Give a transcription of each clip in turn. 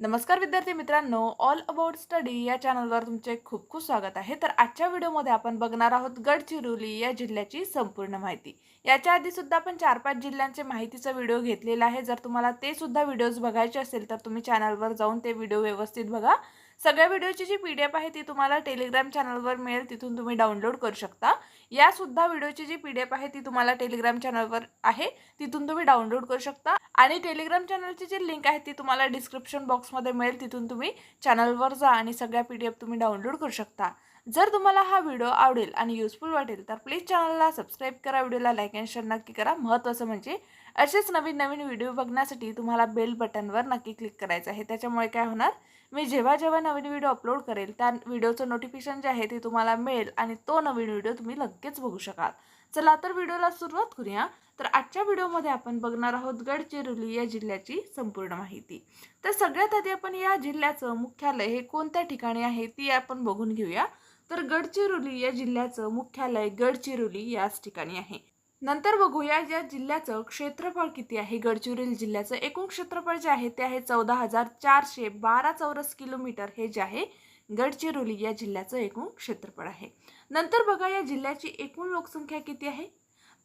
नमस्कार विद्यार्थी मित्रांनो ऑल अबाउट स्टडी या चॅनलवर तुमचे खूप खूप स्वागत आहे. तर आजच्या व्हिडिओमध्ये आपण बघणार आहोत गडचिरोली या जिल्ह्याची संपूर्ण माहिती. याच्या आधी सुद्धा आपण चार पाच जिल्ह्यांचे माहितीचा व्हिडिओ घेतलेला आहे. जर तुम्हाला ते सुद्धा व्हिडिओज बघायचे असेल तर तुम्ही चॅनलवर जाऊन ते व्हिडिओ व्यवस्थित बघा. सगळ्या व्हिडिओची जी पी डी एफ आहे ती तुम्हाला टेलिग्राम चॅनलवर मिळेल. तिथून तुम्ही डाउनलोड करू शकता. यासुद्धा व्हिडिओची जी पी डी एफ आहे ती तुम्हाला टेलिग्राम चॅनलवर आहे. तिथून तुम्ही डाउनलोड करू शकता. आणि टेलिग्राम चॅनलची जी लिंक आहे ती तुम्हाला डिस्क्रिप्शन बॉक्समध्ये मिळेल. तिथून तुम्ही चॅनलवर जा आणि सगळ्या पी डी एफ तुम्ही डाउनलोड करू शकता. जर तुम्हाला हा व्हिडिओ आवडेल आणि युजफुल वाटेल तर प्लीज चॅनलला सबस्क्राईब करा. व्हिडिओला लाईक अँड शेअर नक्की करा. महत्त्वाचं म्हणजे असेच नवीन नवीन व्हिडिओ बघण्यासाठी तुम्हाला बेल बटनवर नक्की क्लिक करायचं आहे. त्याच्यामुळे काय होणार? मी जेव्हा जेव्हा नवीन व्हिडिओ अपलोड करेल त्या व्हिडिओचं नोटिफिकेशन जे आहे ते तुम्हाला मिळेल आणि तो नवीन व्हिडिओ तुम्ही लगेच बघू शकाल. चला तर व्हिडिओला सुरुवात करूया. तर आजच्या व्हिडिओमध्ये आपण बघणार आहोत गडचिरोली या जिल्ह्याची संपूर्ण माहिती. तर सगळ्यात आधी आपण या जिल्ह्याचं मुख्यालय हे कोणत्या ठिकाणी आहे ती आपण बघून घेऊया. तर गडचिरोली या जिल्ह्याचं मुख्यालय गडचिरोली याच ठिकाणी आहे. नंतर बघूया या जिल्ह्याचं क्षेत्रफळ किती आहे. गडचिरोली जिल्ह्याचं एकूण क्षेत्रफळ जे आहे ते आहे चौदा हजार चारशे बारा चौरस किलोमीटर हे जे आहे गडचिरोली या जिल्ह्याचं एकूण क्षेत्रफळ आहे. नंतर बघा या जिल्ह्याची एकूण लोकसंख्या किती आहे?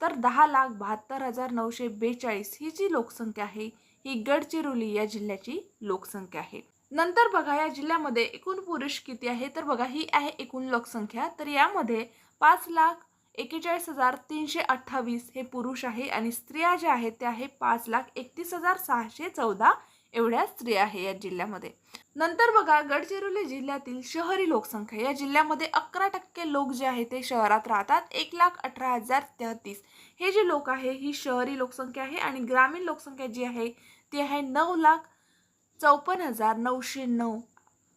तर दहा लाख बहात्तर हजार नऊशे बेचाळीस ही जी लोकसंख्या आहे ही गडचिरोली या जिल्ह्याची लोकसंख्या आहे. नंतर बघा या जिल्ह्यामध्ये एकूण पुरुष किती आहे? तर बघा ही आहे एकूण लोकसंख्या. तर यामध्ये पाच लाख एकेचाळीस हजार तीनशे अठ्ठावीस हे पुरुष आहे आणि स्त्रिया ज्या आहेत त्या आहे पाच लाख एकतीस हजार सहाशे चौदा एवढ्या स्त्रिया आहे या जिल्ह्यामध्ये. नंतर बघा गडचिरोली जिल्ह्यातील शहरी लोकसंख्या. या जिल्ह्यामध्ये अकरा टक्के लोक जे आहे ते शहरात राहतात. एक लाख अठरा हजार तेहतीस. हे जे लोक आहे ही शहरी लोकसंख्या आहे आणि ग्रामीण लोकसंख्या जी आहे ती आहे नऊ लाख चौपन्न हजार नऊशे नऊ.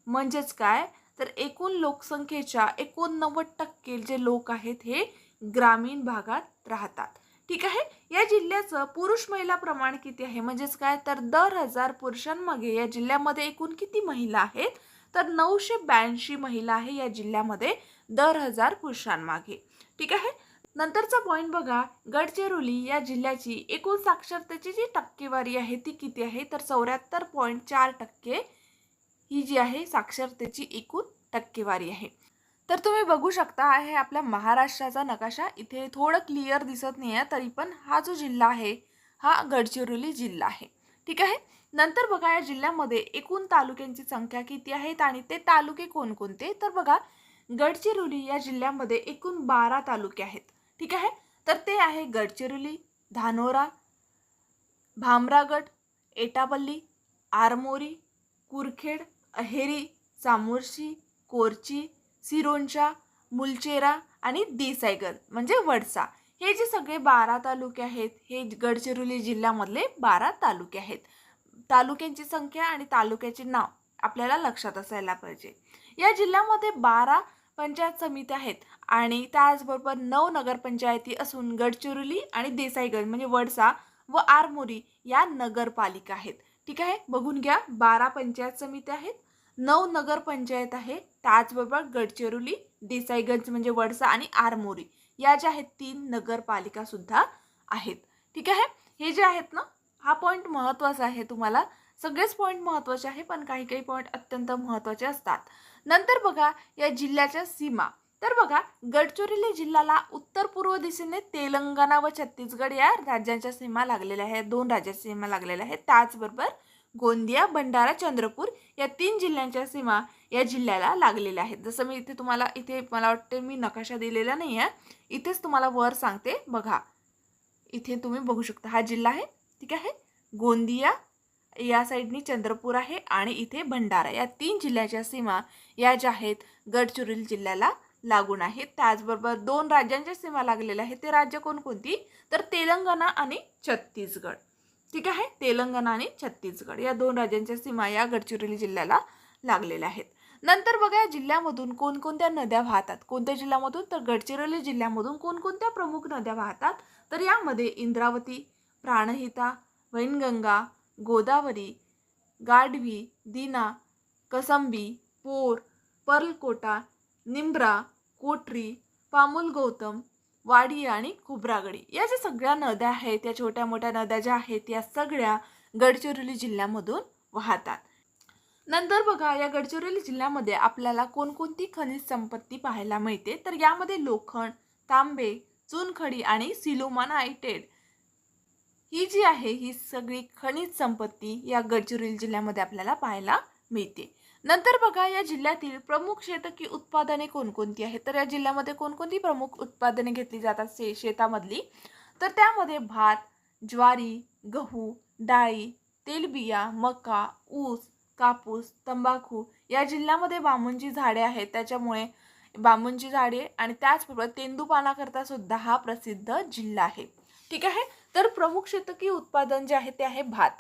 म्हणजेच काय? तर एकूण लोकसंख्येच्या एकोणनव्वद टक्के जे लोक आहेत हे ग्रामीण भागात राहतात. ठीक आहे? या जिल्ह्याचं पुरुष महिला प्रमाण किती आहे? म्हणजेच काय? तर दर हजार पुरुषांमागे या जिल्ह्यामध्ये एकूण किती महिला आहेत? तर नऊशे ब्याऐंशी महिला आहे या जिल्ह्यामध्ये दर हजार पुरुषांमागे. ठीक आहे? नंतरचा पॉईंट बघा. गडचिरोली या जिल्ह्याची एकूण साक्षरतेची जी टक्केवारी आहे ती किती आहे? तर चौऱ्याहत्तर पॉईंट चार टक्के ही जी आहे साक्षरतेची एकूण टक्केवारी आहे. तर तुम्ही बघू शकता आहे आपल्या महाराष्ट्राचा नकाशा इथे थोडं क्लिअर दिसत नाही आहे तरी पण हा जो जिल्हा आहे हा गडचिरोली जिल्हा आहे. ठीक आहे? नंतर बघा या जिल्ह्यामध्ये एकूण तालुक्यांची संख्या किती आहेत आणि ते तालुके कोणकोणते? तर बघा गडचिरोली या जिल्ह्यामध्ये एकूण बारा तालुके आहेत. ठीक आहे? तर ते आहे गडचिरोली धानोरा भामरागड एटापल्ली आरमोरी कुरखेड अहेरी चामोर्शी कोरची सिरोंचा मुलचेरा आणि देसाईगड म्हणजे वडसा. हे जे सगळे बारा तालुके आहेत हे गडचिरोली जिल्ह्यामधले बारा तालुके आहेत. तालुक्यांची संख्या आणि तालुक्याचे नाव आपल्याला लक्षात असायला पाहिजे. या जिल्ह्यामध्ये बारा पंचायत समित्या आहेत आणि त्याचबरोबर नऊ नगरपंचायती असून गडचिरोली आणि देसाईगड म्हणजे वडसा व आरमोरी या नगरपालिका आहेत. ठीक आहे? बघून घ्या बारा पंचायत समित्या आहेत नऊ नगरपंचायत आहे त्याचबरोबर गडचिरोली देसाईगंज म्हणजे वडसा आणि आरमोरी. या ज्या आहेत तीन नगरपालिका सुद्धा आहेत. ठीक आहे? हे जे आहेत ना हा पॉईंट महत्त्वाचा आहे तुम्हाला. सगळेच पॉईंट महत्त्वाचे आहे पण काही काही पॉईंट अत्यंत महत्त्वाचे असतात. नंतर बघा या जिल्ह्याच्या सीमा. तर बघा गडचिरोली जिल्ह्याला उत्तर पूर्व दिशेने तेलंगणा व छत्तीसगड या राज्यांच्या सीमा लागलेल्या आहेत. दोन राज्याच्या सीमा लागलेल्या आहेत. त्याचबरोबर गोंदिया भंडारा चंद्रपूर या तीन जिल्ह्यांच्या सीमा या जिल्ह्याला लागलेल्या आहेत. जसं मी इथे तुम्हाला इथे मला वाटते मी नकाशा दिलेला नाही आहे. इथेच तुम्हाला वर सांगते बघा. इथे तुम्ही बघू शकता हा जिल्हा आहे ठीक आहे? गोंदिया या साईडनी चंद्रपूर आहे आणि इथे भंडारा. या तीन जिल्ह्याच्या सीमा या ज्या आहेत गडचिरोली जिल्ह्याला लागून आहेत. त्याचबरोबर दोन राज्यांच्या सीमा लागलेल्या आहेत. ते राज्य कोणकोणती? तर तेलंगणा आणि छत्तीसगड. ठीक आहे? तेलंगणा आणि छत्तीसगड या दोन राज्यांच्या सीमा या गडचिरोली जिल्ह्याला लागलेल्या आहेत. नंतर बघा या जिल्ह्यामधून कोणकोणत्या नद्या वाहतात? कोणत्या जिल्ह्यामधून? तर गडचिरोली जिल्ह्यामधून कोणकोणत्या प्रमुख नद्या वाहतात? तर यामध्ये इंद्रावती प्राणहिता वैनगंगा गोदावरी गाढवी दिना कसंबी पोर पर्लकोटा निंब्रा कोटरी पामुल गौतम वाडी आणि खुब्रागडी या ज्या सगळ्या नद्या आहेत या छोट्या मोठ्या नद्या ज्या आहेत या सगळ्या गडचिरोली जिल्ह्यामधून वाहतात. नंतर बघा या गडचिरोली जिल्ह्यामध्ये आपल्याला कोणकोणती खनिज संपत्ती पाहायला मिळते? तर यामध्ये लोखंड तांबे चुनखडी आणि सिलोमानायटेड. ही जी आहे ही सगळी खनिज संपत्ती या गडचिरोली जिल्ह्यामध्ये आपल्याला पाहायला मिळते. नंतर बघा या जिल्ह्यातील प्रमुख शेतकी उत्पादने कोणकोणती आहेत? तर या जिल्ह्यामध्ये कोणकोणती प्रमुख उत्पादने घेतली जातात शे शेतामधली? तर त्यामध्ये भात ज्वारी गहू डाळी तेलबिया मका ऊस कापूस तंबाखू या जिल्ह्यामध्ये बांबूंची झाडे आहेत. त्याच्यामुळे बांबूंची झाडे आणि त्याचबरोबर तेंदूपानाकरता सुद्धा हा प्रसिद्ध जिल्हा आहे. ठीक आहे? तर प्रमुख शेतकी उत्पादन जे आहे ते आहे भात.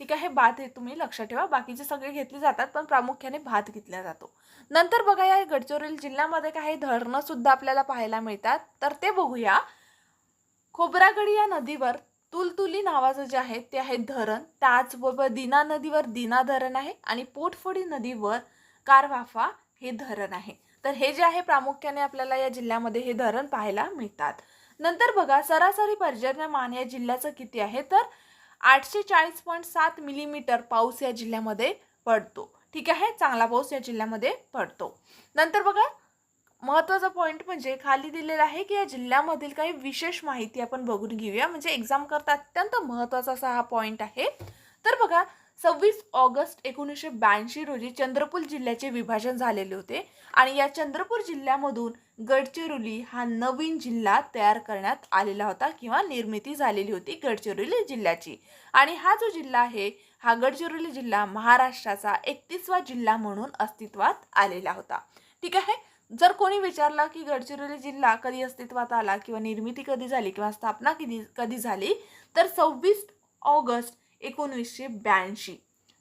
ठीक आहे भात हे तुम्ही लक्षात ठेवा. बाकीचे सगळे घेतले जातात पण प्रामुख्याने भात घेतला जातो. नंतर बघा या गडचिरोली जिल्ह्यामध्ये काही धरणं सुद्धा आपल्याला पाहायला मिळतात. तर ते बघूया. खोबरागडी या नदीवर तुलतुली नावाचं जे आहे ते आहे धरण. त्याचबरोबर दिना नदीवर दिना धरण आहे आणि पोटफोडी नदीवर कारवाफा हे धरण आहे. तर हे जे आहे प्रामुख्याने आपल्याला या जिल्ह्यामध्ये हे धरण पाहायला मिळतात. नंतर बघा सरासरी पर्जन्यमान या जिल्ह्याचं किती आहे? तर आठशे चाळीस पॉईंट सात मिलीमीटर पाऊस या जिल्ह्यामध्ये पडतो. ठीक आहे? चांगला पाऊस या जिल्ह्यामध्ये पडतो. नंतर बघा महत्त्वाचा पॉईंट म्हणजे खाली दिलेला आहे की या जिल्ह्यामधील काही विशेष माहिती आपण बघून घेऊया. म्हणजे एक्झाम करता अत्यंत महत्त्वाचा असा हा पॉईंट आहे. तर बघा सव्वीस ऑगस्ट एकोणीसशे ब्याऐंशी रोजी चंद्रपूर जिल्ह्याचे विभाजन झालेले होते. आणि या चंद्रपूर जिल्ह्यामधून गडचिरोली हा नवीन जिल्हा तयार करण्यात आलेला होता किंवा निर्मिती झालेली होती गडचिरोली जिल्ह्याची. आणि हा जो जिल्हा आहे हा गडचिरोली जिल्हा महाराष्ट्राचा एकतीसवा जिल्हा म्हणून अस्तित्वात आलेला होता. ठीक आहे? जर कोणी विचारला की गडचिरोली जिल्हा कधी अस्तित्वात आला किंवा निर्मिती कधी झाली किंवा स्थापना कधी कधी झाली तर सव्वीस ऑगस्ट एकोणीसशे ब्याऐंशी.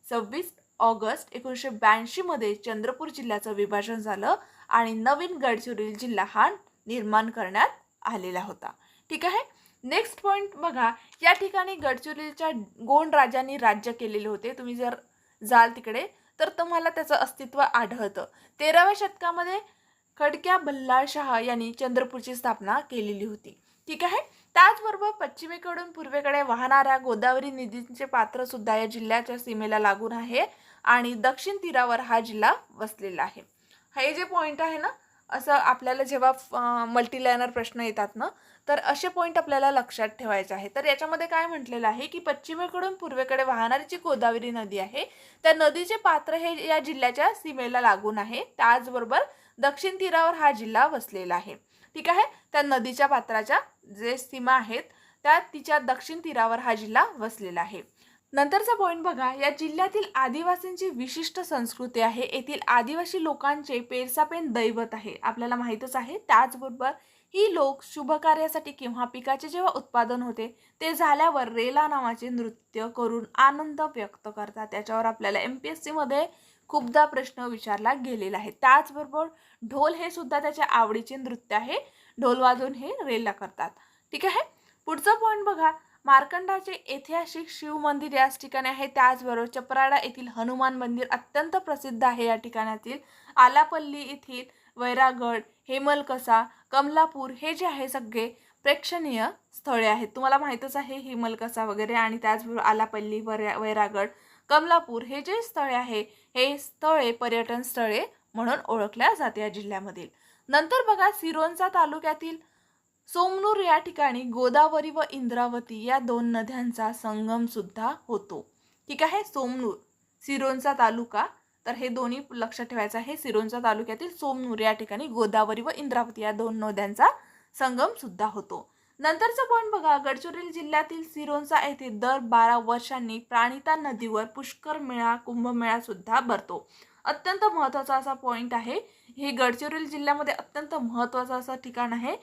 सव्वीस ऑगस्ट एकोणीसशे ब्याऐंशीमध्ये चंद्रपूर जिल्ह्याचं विभाजन झालं आणि नवीन गडचिरोली जिल्हा हा निर्माण करण्यात आलेला होता. ठीक आहे? नेक्स्ट पॉईंट बघा. या ठिकाणी गडचिरोलीच्या गोंड राजांनी राज्य केलेले होते. तुम्ही जर जाल तिकडे तर तुम्हाला त्याचं अस्तित्व आढळतं. तेराव्या शतकामध्ये खडक्या बल्लाळशहा यांनी चंद्रपूरची स्थापना केलेली होती. ठीक आहे? त्याचबरोबर पश्चिमेकडून पूर्वेकडे वाहणाऱ्या गोदावरी नदीचे पात्र सुद्धा या जिल्ह्याच्या सीमेला लागून आहे आणि दक्षिण तीरावर हा जिल्हा वसलेला आहे. हे जे पॉईंट आहे ना असं आपल्याला जेव्हा मल्टीलायनर प्रश्न येतात ना तर असे पॉईंट आपल्याला लक्षात ठेवायचे आहे. तर याच्यामध्ये काय म्हटलेलं आहे की पश्चिमेकडून पूर्वेकडे वाहणारी जी गोदावरी नदी आहे त्या नदीचे पात्र हे या जिल्ह्याच्या सीमेला लागून आहे. त्याचबरोबर दक्षिण तीरावर हा जिल्हा वसलेला आहे. ठीक आहे? त्या नदीच्या पात्राच्या जे सीमा आहेत त्या तिच्या दक्षिण तीरावर हा जिल्हा वसलेला आहे. नंतरचा पॉईंट बघा. या जिल्ह्यातील आदिवासींची विशिष्ट संस्कृती आहे. येथील आदिवासी लोकांचे पेरसापेन दैवत आहे. आपल्याला माहीतच आहे. त्याचबरोबर ही लोक शुभ कार्यासाठी किंवा पिकाचे जेव्हा उत्पादन होते ते झाल्यावर रेला नावाचे नृत्य करून आनंद व्यक्त करतात. त्याच्यावर आपल्याला एम पी एस सीमध्ये खूपदा प्रश्न विचारला गेलेला आहे. त्याचबरोबर ढोल हे सुद्धा त्याच्या आवडीचे नृत्य आहे. ढोल वाजवून हे रेल्ला करतात. ठीक आहे? पुढचा पॉईंट बघा. मार्कंडाचे ऐतिहासिक शिव मंदिर याच ठिकाणी आहे. त्याचबरोबर चपराडा येथील हनुमान मंदिर अत्यंत प्रसिद्ध आहे या ठिकाणातील. आलापल्ली येथील वैरागड हेमलकसा कमलापूर हे जे आहे सगळे प्रेक्षणीय स्थळे आहेत. तुम्हाला माहीतच आहे हेमलकसा वगैरे आणि त्याचबरोबर आलापल्ली वैरा वैरागड कमलापूर हे जे स्थळे आहे हे स्थळे पर्यटन स्थळे म्हणून ओळखल्या जाते या जिल्ह्यामधील. नंतर बघा सिरोंचा तालुक्यातील सोमनूर या ठिकाणी गोदावरी व इंद्रावती या दोन नद्यांचा संगम सुद्धा होतो. ठीक आहे? सोमनूर सिरोंचा तालुका तर हे दोन्ही लक्षात ठेवायचं आहे. सिरोंचा तालुक्यातील सोमनूर या ठिकाणी गोदावरी व इंद्रावती या दोन नद्यांचा संगम सुद्धा होतो. नंतरचा पॉईंट बघा. गडचिरोली जिल्ह्यातील सिरोंचा येथे दर बारा वर्षांनी प्राणिता नदीवर पुष्कर मेळा कुंभमेळा सुद्धा भरतो. अत्यंत महत्त्वाचा असा पॉईंट आहे. हे गडचिरोली जिल्ह्यामध्ये अत्यंत महत्त्वाचं असं ठिकाण आहे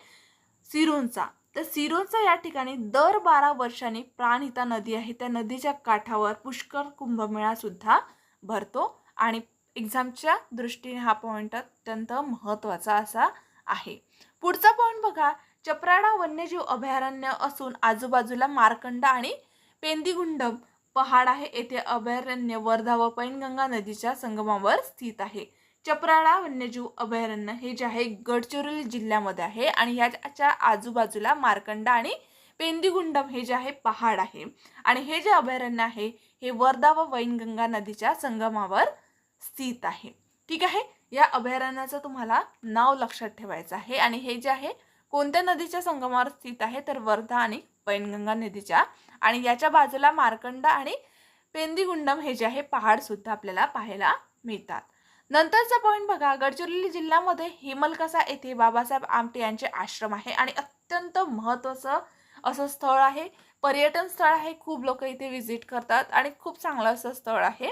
सिरोंचा. तर सिरोंचा या ठिकाणी दर बारा वर्षांनी प्राणिता नदी आहे. त्या नदीच्या काठावर पुष्कर कुंभमेळा सुद्धा भरतो. आणि एक्झामच्या दृष्टीने हा पॉईंट अत्यंत महत्त्वाचा असा आहे. पुढचा पॉईंट बघा. चपराडा वन्यजीव अभयारण्य असून आजूबाजूला मार्कंड आणि पेंदीगुंडम पहाड आहे. येथे अभयारण्य वर्धा व पैनगंगा नदीच्या संगमावर स्थित आहे. चपराळा वन्यजीव अभयारण्य हे जे आहे गडचिरोली जिल्ह्यामध्ये आहे आणि ह्याच्या आजूबाजूला मार्कंड आणि पेंदीगुंडम हे जे आहे पहाड आहे. आणि हे जे अभयारण्य आहे हे वर्धा व वैनगंगा नदीच्या संगमावर स्थित आहे. ठीक आहे? या अभयारण्याचं तुम्हाला नाव लक्षात ठेवायचं आहे. आणि हे जे आहे कोणत्या नदीच्या संगमावर स्थित आहे? तर वर्धा आणि पैनगंगा नदीच्या. आणि याच्या बाजूला मार्कंडा आणि पेंदीगुंडम हे जे आहे पहाडसुद्धा आपल्याला पाहायला मिळतात. नंतरचा पॉईंट बघा गडचिरोली जिल्ह्यामध्ये हेमलकसा येथे बाबासाहेब आमटे यांचे आश्रम आहे? आणि अत्यंत महत्त्वाचं असं स्थळ आहे. पर्यटन स्थळ आहे. खूप लोक इथे व्हिजिट करतात आणि खूप चांगलं असं स्थळ आहे.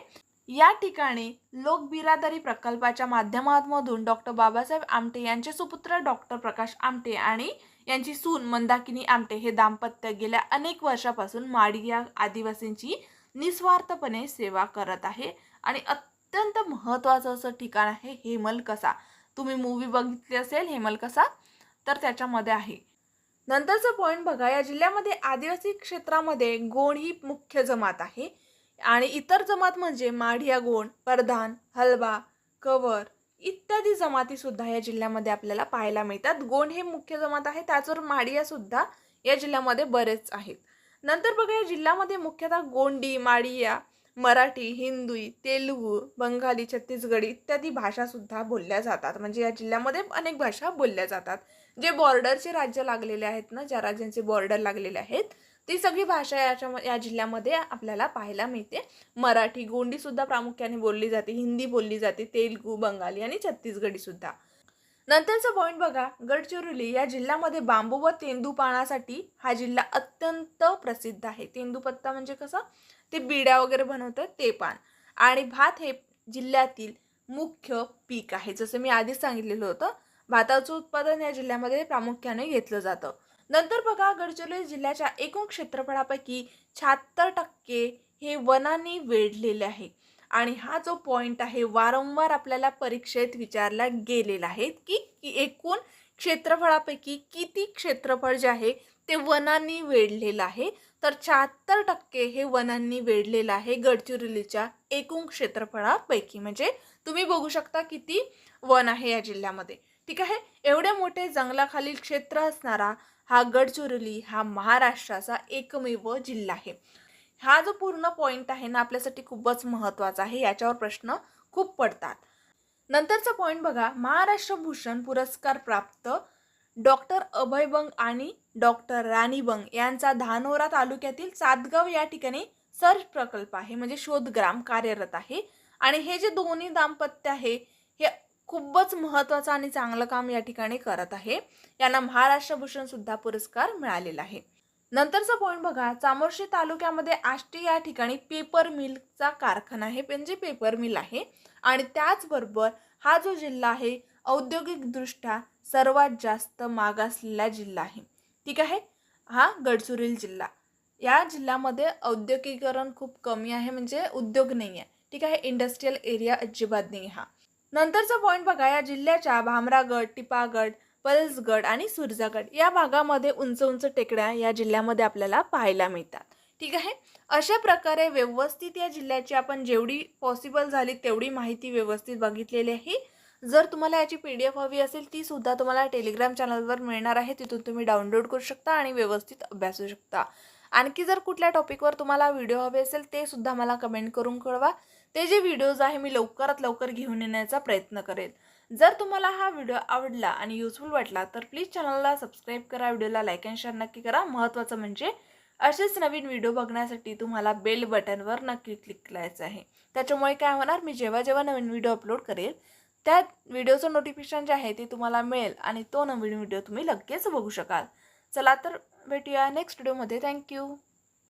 या ठिकाणी लोकबिरादरी प्रकल्पाच्या माध्यमातून डॉक्टर बाबासाहेब आमटे यांचे सुपुत्र डॉक्टर प्रकाश आमटे आणि यांची सून मंदाकिनी आमटे हे दाम्पत्य गेल्या अनेक वर्षापासून माडी या आदिवासींची निस्वार्थपणे सेवा करत आहे. आणि अत्यंत महत्त्वाचं असं ठिकाण आहे हेमलकसा. तुम्ही मूवी बघितली असेल हेमलकसा तर त्याच्यामध्ये आहे. नंतरचा पॉईंट बघा या जिल्ह्यामध्ये आदिवासी क्षेत्रामध्ये गोंड ही मुख्य जमात आहे. आणि इतर जमात म्हणजे माढिया गोंड परधान हलवा कवर इत्यादी जमातीसुद्धा या जिल्ह्यामध्ये आपल्याला पाहायला मिळतात. गोंड हे मुख्य जमात आहे. त्याचवर माढियासुद्धा या जिल्ह्यामध्ये बरेच आहेत. नंतर बघा या जिल्ह्यामध्ये मुख्यतः गोंडी माडिया मराठी हिंदी तेलुगू बंगाली छत्तीसगडी इत्यादी भाषासुद्धा बोलल्या जातात. म्हणजे या जिल्ह्यामध्ये अनेक भाषा बोलल्या जातात. जे बॉर्डरचे राज्य लागलेले आहेत ना ज्या राज्यांचे बॉर्डर लागलेले आहेत ती सगळी भाषा याच्या या जिल्ह्यामध्ये आपल्याला पाहायला मिळते. मराठी गोंडी सुद्धा प्रामुख्याने बोलली जाते हिंदी बोलली जाते तेलगू बंगाली आणि छत्तीसगडी सुद्धा. नंतरचा पॉईंट बघा गडचिरोली या जिल्ह्यामध्ये बांबू व तेंदूपानासाठी हा जिल्हा अत्यंत प्रसिद्ध आहे. तेंदूपत्ता म्हणजे कसं? ते बिड्या वगैरे बनवतात ते पान. आणि भात हे जिल्ह्यातील मुख्य पीक आहे. जसं मी आधीच सांगितलेलं होतं भाताचं उत्पादन या जिल्ह्यामध्ये प्रामुख्याने घेतलं जातं. नंतर बघा गडचिरोली जिल्ह्याच्या एकूण क्षेत्रफळापैकी शहात्तर टक्के हे वनांनी वेढलेले आहे. आणि हा जो पॉइंट आहे वारंवार आपल्याला परीक्षेत विचारला गेलेला आहे की की एकूण क्षेत्रफळापैकी किती क्षेत्रफळ जे आहे ते वनांनी वेढलेलं आहे. तर शहात्तर टक्के हे वनांनी वेढलेलं आहे गडचिरोलीच्या एकूण क्षेत्रफळापैकी. म्हणजे तुम्ही बघू शकता किती वन आहे या जिल्ह्यामध्ये. ठीक आहे? एवढे मोठे जंगलाखालील क्षेत्र असणारा हा गडचिरोली हा महाराष्ट्राचा एकमेव जिल्हा आहे. हा जो पूर्ण पॉईंट आहे ना आपल्यासाठी खूपच महत्त्वाचा आहे. याच्यावर प्रश्न खूप पडतात. नंतरचा पॉईंट बघा महाराष्ट्र भूषण पुरस्कार प्राप्त डॉक्टर अभय बंग आणि डॉक्टर राणी बंग यांचा धानोरा तालुक्यातील सातगाव या ठिकाणी सर्च प्रकल्प आहे. म्हणजे शोधग्राम कार्यरत आहे. आणि हे जे दोन्ही दाम्पत्य आहे हे खूपच महत्त्वाचं आणि चांगलं काम या ठिकाणी करत आहे. यांना महाराष्ट्र भूषण सुद्धा पुरस्कार मिळालेला आहे. नंतरचा पॉईंट बघा. चामोर्शी तालुक्यामध्ये आष्टी या ठिकाणी पेपर मिलचा कारखाना आहे. म्हणजे पेपर मिल आहे. आणि त्याचबरोबर हा जो जिल्हा आहे औद्योगिकदृष्ट्या सर्वात जास्त मागासलेला जिल्हा आहे. ठीक आहे? हा गडचिरोली जिल्हा. या जिल्ह्यामध्ये औद्योगिकरण खूप कमी आहे. म्हणजे उद्योग नाही आहे ठीक आहे? इंडस्ट्रीयल एरिया अजिबात नाही हा. नंतरचा पॉईंट बघा या जिल्ह्याच्या भामरागड टिपागड पलसगड आणि सुरजागड या भागामध्ये उंच उंच टेकड्या या जिल्ह्यामध्ये आपल्याला पाहायला मिळतात. ठीक आहे? अशा प्रकारे व्यवस्थित या जिल्ह्याची आपण जेवढी पॉसिबल झाली तेवढी माहिती व्यवस्थित बघितलेली आहे. जर तुम्हाला याची पी डी एफ हवी असेल ती सुद्धा तुम्हाला टेलिग्राम चॅनलवर मिळणार आहे. तिथून तुम्ही डाउनलोड करू शकता आणि व्यवस्थित अभ्यासू शकता. आणखी जर कुठल्या टॉपिकवर तुम्हाला व्हिडिओ हवे असेल ते सुद्धा मला कमेंट करून कळवा. ते जे व्हिडिओज आहे मी लवकरात लवकर घेऊन येण्याचा प्रयत्न करेल. जर तुम्हाला हा व्हिडिओ आवडला आणि युजफुल वाटला तर प्लीज चॅनलला सबस्क्राईब करा व्हिडिओला लाईक अँड शेअर नक्की करा. महत्त्वाचं म्हणजे असेच नवीन व्हिडिओ बघण्यासाठी तुम्हाला बेल बटनवर नक्की क्लिक करायचं आहे. त्याच्यामुळे काय होणार मी जेव्हा जेव्हा नवीन व्हिडिओ अपलोड करेल त्या व्हिडिओचं नोटिफिकेशन जे आहे ते तुम्हाला मिळेल आणि तो नवीन व्हिडिओ तुम्ही लगेच बघू शकाल. चला तर भेटूया नेक्स्ट व्हिडिओमध्ये थँक्यू